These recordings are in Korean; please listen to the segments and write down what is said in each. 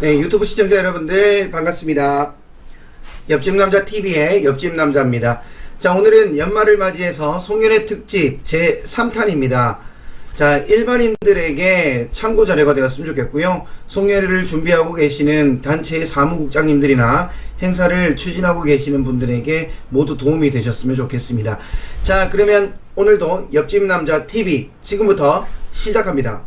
네, 유튜브 시청자 여러분들 반갑습니다. 옆집 남자 TV의 옆집 남자입니다. 자, 오늘은 연말을 맞이해서 송년회 특집 제 3탄입니다. 자, 일반인들에게 참고 자료가 되었으면 좋겠고요. 송년회를 준비하고 계시는 단체의 사무국장님들이나 행사를 추진하고 계시는 분들에게 모두 도움이 되셨으면 좋겠습니다. 자, 그러면 오늘도 옆집 남자 TV 지금부터 시작합니다.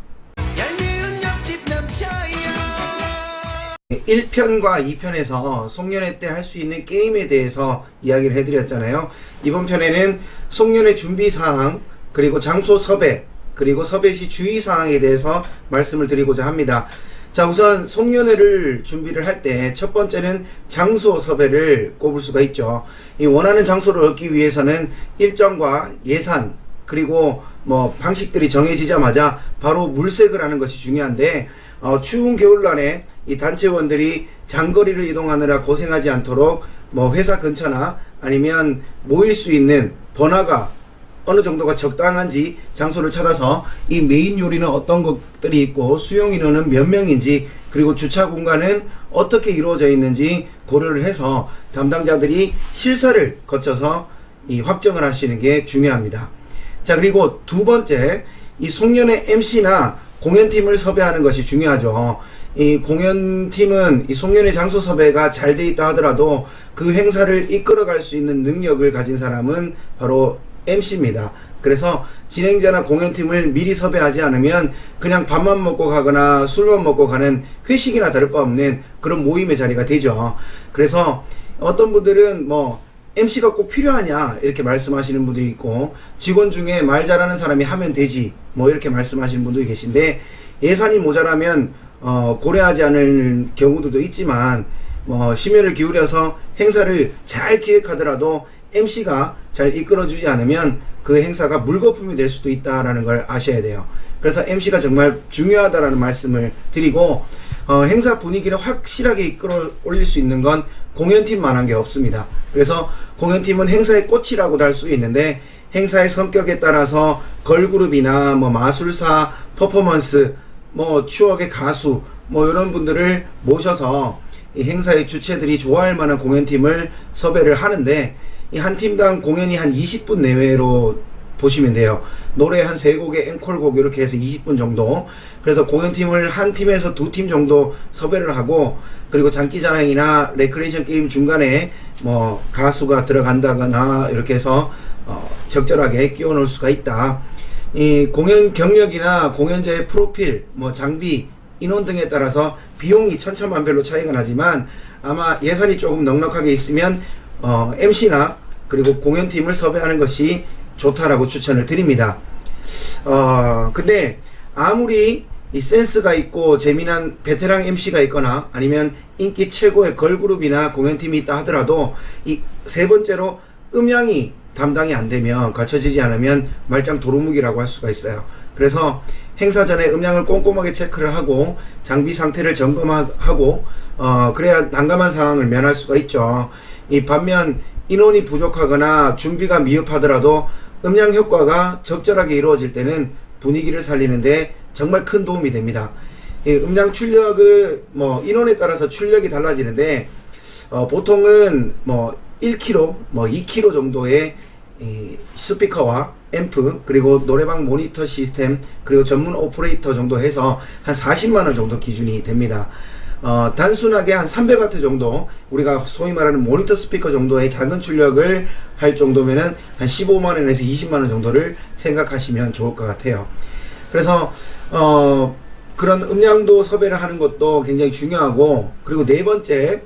1편과 2편에서 송년회 때 할 수 있는 게임에 대해서 이야기를 해드렸잖아요. 이번 편에는 송년회 준비사항, 그리고 장소 섭외, 그리고 섭외 시 주의사항에 대해서 말씀을 드리고자 합니다. 자, 우선 송년회를 준비를 할 때 첫 번째는 장소 섭외를 꼽을 수가 있죠. 이 원하는 장소를 얻기 위해서는 일정과 예산, 그리고 뭐 방식들이 정해지자마자 바로 물색을 하는 것이 중요한데 어, 추운 겨울날에 이 단체원들이 장거리를 이동하느라 고생하지 않도록 뭐 회사 근처나 아니면 모일 수 있는 번화가 어느 정도가 적당한지 장소를 찾아서 이 메인 요리는 어떤 것들이 있고 수용 인원은 몇 명인지 그리고 주차 공간은 어떻게 이루어져 있는지 고려를 해서 담당자들이 실사를 거쳐서 이 확정을 하시는 게 중요합니다. 자, 그리고 두 번째, 이 송년회 MC나 공연팀을 섭외하는 것이 중요하죠. 이 공연팀은 이 송년회 장소 섭외가 잘 돼 있다 하더라도 그 행사를 이끌어갈 수 있는 능력을 가진 사람은 바로 MC입니다. 그래서 진행자나 공연팀을 미리 섭외하지 않으면 그냥 밥만 먹고 가거나 술만 먹고 가는 회식이나 다를 바 없는 그런 모임의 자리가 되죠. 그래서 어떤 분들은 뭐 MC가 꼭 필요하냐 이렇게 말씀하시는 분들이 있고 직원 중에 말 잘하는 사람이 하면 되지 뭐 이렇게 말씀하시는 분들이 계신데 예산이 모자라면 어, 고려하지 않을 경우도 있지만 뭐 심혈을 기울여서 행사를 잘 기획하더라도 MC가 잘 이끌어주지 않으면 그 행사가 물거품이 될 수도 있다라는 걸 아셔야 돼요. 그래서 MC가 정말 중요하다라는 말씀을 드리고 어, 행사 분위기를 확실하게 이끌어 올릴 수 있는 건 공연팀만 한 게 없습니다. 그래서 공연팀은 행사의 꽃이라고도 할 수 있는데 행사의 성격에 따라서 걸그룹이나 뭐 마술사, 퍼포먼스, 뭐 추억의 가수, 뭐 이런 분들을 모셔서 이 행사의 주체들이 좋아할 만한 공연팀을 섭외를 하는데 이 한 팀당 공연이 한 20분 내외로 보시면 돼요. 노래 한 세 곡에 앵콜곡 이렇게 해서 20분 정도. 그래서 공연팀을 한 팀에서 두 팀 정도 섭외를 하고 그리고 장기자랑이나 레크레이션 게임 중간에 뭐 가수가 들어간다거나 이렇게 해서 어 적절하게 끼워 넣을 수가 있다. 이 공연 경력이나 공연자의 프로필, 뭐 장비, 인원 등에 따라서 비용이 천차만별로 차이가 나지만 아마 예산이 조금 넉넉하게 있으면 어, MC나 그리고 공연팀을 섭외하는 것이 좋다라고 추천을 드립니다. 어, 근데 아무리 이 센스가 있고 재미난 베테랑 MC가 있거나 아니면 인기 최고의 걸그룹이나 공연팀이 있다 하더라도 이 세 번째로 음향이 담당이 안 되면 갖춰지지 않으면 말짱 도루묵이라고 할 수가 있어요. 그래서 행사 전에 음량을 꼼꼼하게 체크를 하고 장비 상태를 점검하고 어 그래야 난감한 상황을 면할 수가 있죠. 이 반면 인원이 부족하거나 준비가 미흡하더라도 음량 효과가 적절하게 이루어질 때는 분위기를 살리는데 정말 큰 도움이 됩니다. 이 음량 출력을 뭐 인원에 따라서 출력이 달라지는데 어 보통은 뭐 1kg, 뭐 2kg 정도의 이 스피커와 앰프 그리고 노래방 모니터 시스템 그리고 전문 오퍼레이터 정도 해서 한 40만 원 정도 기준이 됩니다. 어, 단순하게 한 300W 정도 우리가 소위 말하는 모니터 스피커 정도의 작은 출력을 할 정도면은 한 15만 원에서 20만 원 정도를 생각하시면 좋을 것 같아요. 그래서 어 그런 음량도 섭외를 하는 것도 굉장히 중요하고 그리고 네 번째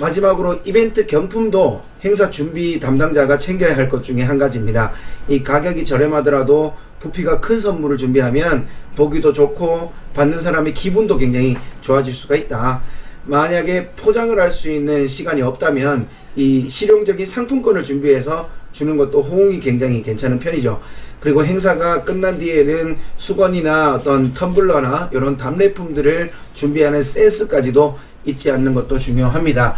마지막으로 이벤트 경품도 행사 준비 담당자가 챙겨야 할 것 중에 한 가지입니다. 이 가격이 저렴하더라도 부피가 큰 선물을 준비하면 보기도 좋고 받는 사람의 기분도 굉장히 좋아질 수가 있다. 만약에 포장을 할 수 있는 시간이 없다면 이 실용적인 상품권을 준비해서 주는 것도 호응이 굉장히 괜찮은 편이죠. 그리고 행사가 끝난 뒤에는 수건이나 어떤 텀블러나 이런 답례품들을 준비하는 센스까지도 잊지 않는 것도 중요합니다.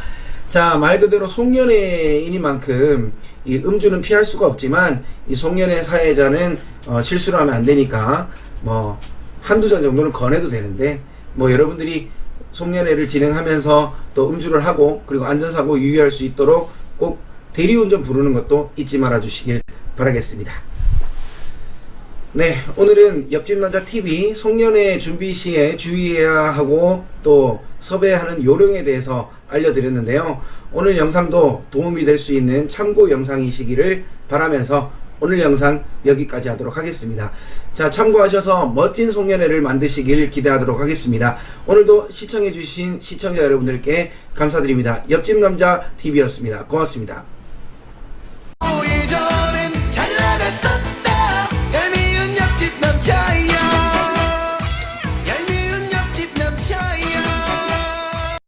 자, 말 그대로 송년회이니만큼 이 음주는 피할 수가 없지만 이 송년회 사회자는 어, 실수를 하면 안 되니까 뭐 한두 잔 정도는 권해도 되는데 뭐 여러분들이 송년회를 진행하면서 또 음주를 하고 그리고 안전사고 유의할 수 있도록 꼭 대리운전 부르는 것도 잊지 말아 주시길 바라겠습니다. 네, 오늘은 옆집 남자 TV 송년회 준비 시에 주의해야 하고 또 섭외하는 요령에 대해서 알려드렸는데요. 오늘 영상도 도움이 될 수 있는 참고 영상이시기를 바라면서 오늘 영상 여기까지 하도록 하겠습니다. 자, 참고하셔서 멋진 송년회를 만드시길 기대하도록 하겠습니다. 오늘도 시청해주신 시청자 여러분들께 감사드립니다. 옆집 남자 TV였습니다. 고맙습니다.